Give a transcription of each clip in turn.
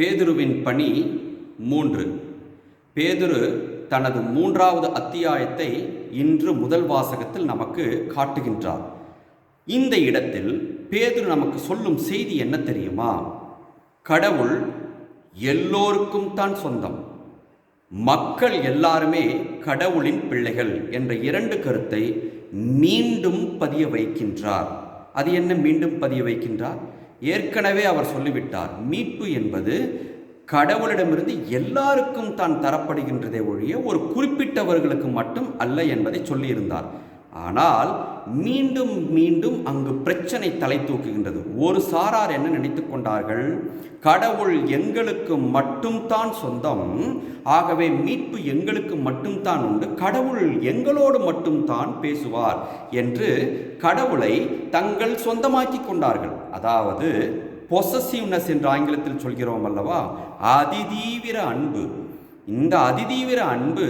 பேதுருவின் பணி மூன்று. பேதுரு தனது மூன்றாவது அத்தியாயத்தை இன்று முதல் வாசகத்தில் நமக்கு காட்டுகின்றார். இந்த இடத்தில் பேதுரு நமக்கு சொல்லும் செய்தி என்ன தெரியுமா? கடவுள் எல்லோருக்கும் தான் சொந்தம். மக்கள் எல்லாருமே கடவுளின் பிள்ளைகள் என்ற இரண்டு கருத்தை மீண்டும் பதிய வைக்கின்றார். அது என்ன மீண்டும் பதிய வைக்கின்றார்? ஏற்கனவே அவர் சொல்லிவிட்டார். மீட்பு என்பது கடவுளிடமிருந்து எல்லாருக்கும் தான் தரப்படுகின்றதே ஒழிய ஒரு குறிப்பிட்டவர்களுக்கு மட்டும் அல்ல என்பதை சொல்லியிருந்தார். ஆனால் மீண்டும் மீண்டும் அங்கு பிரச்சனை தலை தூக்குகின்றது. ஒரு சாரார் என்ன நினைத்து கொண்டார்கள்? கடவுள் எங்களுக்கு மட்டும்தான் சொந்தம். ஆகவே மீட்பு எங்களுக்கு மட்டும்தான் உண்டு. கடவுள் எங்களோடு மட்டும்தான் பேசுவார் என்று கடவுளை தங்கள் சொந்தமாக்கி கொண்டார்கள். அதாவது பொசசிவ்னஸ் என்று ஆங்கிலத்தில் சொல்கிறோம் அல்லவா? அதிதீவிர அன்பு. இந்த அதிதீவிர அன்பு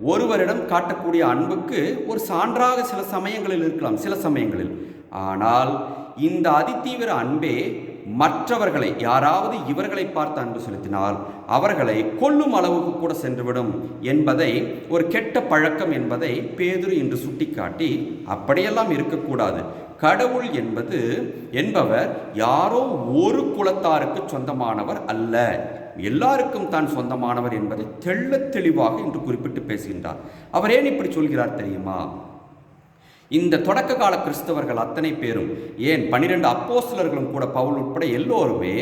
ஒருவரிடம் காட்டக்கூடிய அன்புக்கு ஒரு சான்றாக சில சமயங்களில் இருக்கலாம் சில சமயங்களில். ஆனால் இந்த அதிதீவிர அன்பே மற்றவர்களை யாராவது இவர்களை பார்த்து அன்பு செலுத்தினால் அவர்களை கொல்லும் அளவுக்கு கூட சென்றுவிடும் என்பதை ஒரு கெட்ட பழக்கம் என்பதை பேதுரு என்று சுட்டிக்காட்டி அப்படியெல்லாம் இருக்கக்கூடாது. கடவுள் என்பது என்பவர் யாரோ ஒரு குலத்தாருக்கு சொந்தமானவர் அல்ல. எல்லாருக்கும் தான் சொந்தமானவர் என்பதை தெள்ளத் தெளிவாக இன்று குறிப்பிட்டு பேசுகின்றார். அவர் ஏன் இப்படி சொல்கிறார் தெரியுமா? இந்த தொடக்க கால கிறிஸ்தவர்கள் அத்தனை பேரும் ஏன் பனிரெண்டு அப்போஸ்தலர்களும் கூட பவுல் உட்பட எல்லோருமே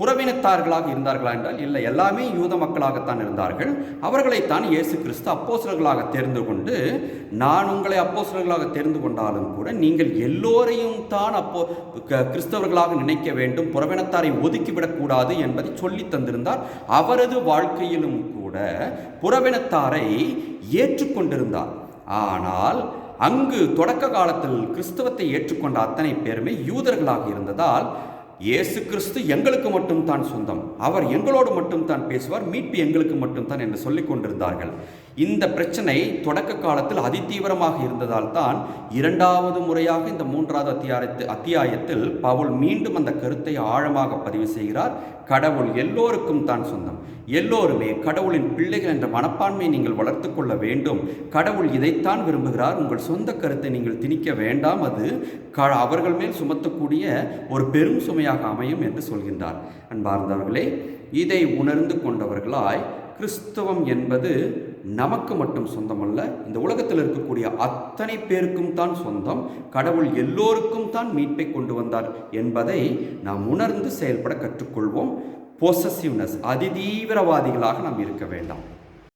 புறவினத்தார்களாக இருந்தார்களா என்றால் இல்லை எல்லாமே யூத மக்களாகத்தான் இருந்தார்கள். அவர்களைத்தான் இயேசு கிறிஸ்து அப்போஸ்தலர்களாக தெரிந்து கொண்டு நான் உங்களை அப்போசலர்களாக தெரிந்து கொண்டாலும் கூட நீங்கள் எல்லோரையும் தான் அப்போ க- கிறிஸ்தவர்களாக நினைக்க வேண்டும் புறவினத்தாரை ஒதுக்கிவிடக்கூடாது என்பதை சொல்லி தந்திருந்தார். அவரது வாழ்க்கையிலும் கூட புறவினத்தாரை ஏற்றுக்கொண்டிருந்தார். ஆனால் அங்கு தொடக்க காலத்தில் கிறிஸ்தவத்தை ஏற்றுக்கொண்ட அத்தனை பேருமே யூதர்களாக இருந்ததால் இயேசு கிறிஸ்து எங்களுக்கு மட்டும் தான் சொந்தம். அவர் எங்களோடு மட்டும் தான் பேசுவார் மீட்பு எங்களுக்கு மட்டும் தான் என்று சொல்லிக் கொண்டிருந்தார்கள். இந்த பிரச்சனை தொடக்க காலத்தில் அதிதீவிரமாக இருந்ததால் தான் இரண்டாவது முறையாக இந்த மூன்றாவது அத்தியாயத்து அத்தியாயத்தில் பவுல் மீண்டும் அந்த கருத்தை ஆழமாக பதிவு செய்கிறார். கடவுள் எல்லோருக்கும் தான் சொந்தம். எல்லோருமே கடவுளின் பிள்ளைகள் என்ற மனப்பான்மையை நீங்கள் வளர்த்து கொள்ள வேண்டும். கடவுள் இதைத்தான் விரும்புகிறார். உங்கள் சொந்த கருத்தை நீங்கள் திணிக்க வேண்டாம். அது க அவர்கள் மேல் சுமத்தக்கூடிய ஒரு பெரும் சுமையாக அமையும் என்று சொல்கின்றார். அன்பார்ந்தவர்களே இதை உணர்ந்து கொண்டவர்களாய் கிறிஸ்தவம் என்பது நமக்கு மட்டும் சொந்தமல்ல இந்த உலகத்தில் இருக்கக்கூடிய அத்தனை பேருக்கும் தான் சொந்தம் கடவுள் எல்லோருக்கும் தான் மீட்பை கொண்டு வந்தார் என்பதை நாம் உணர்ந்து செயல்பட கற்றுக்கொள்வோம். பொசசிவ்னஸ் அதிதீவிரவாதிகளாக நாம் இருக்க வேண்டாம்.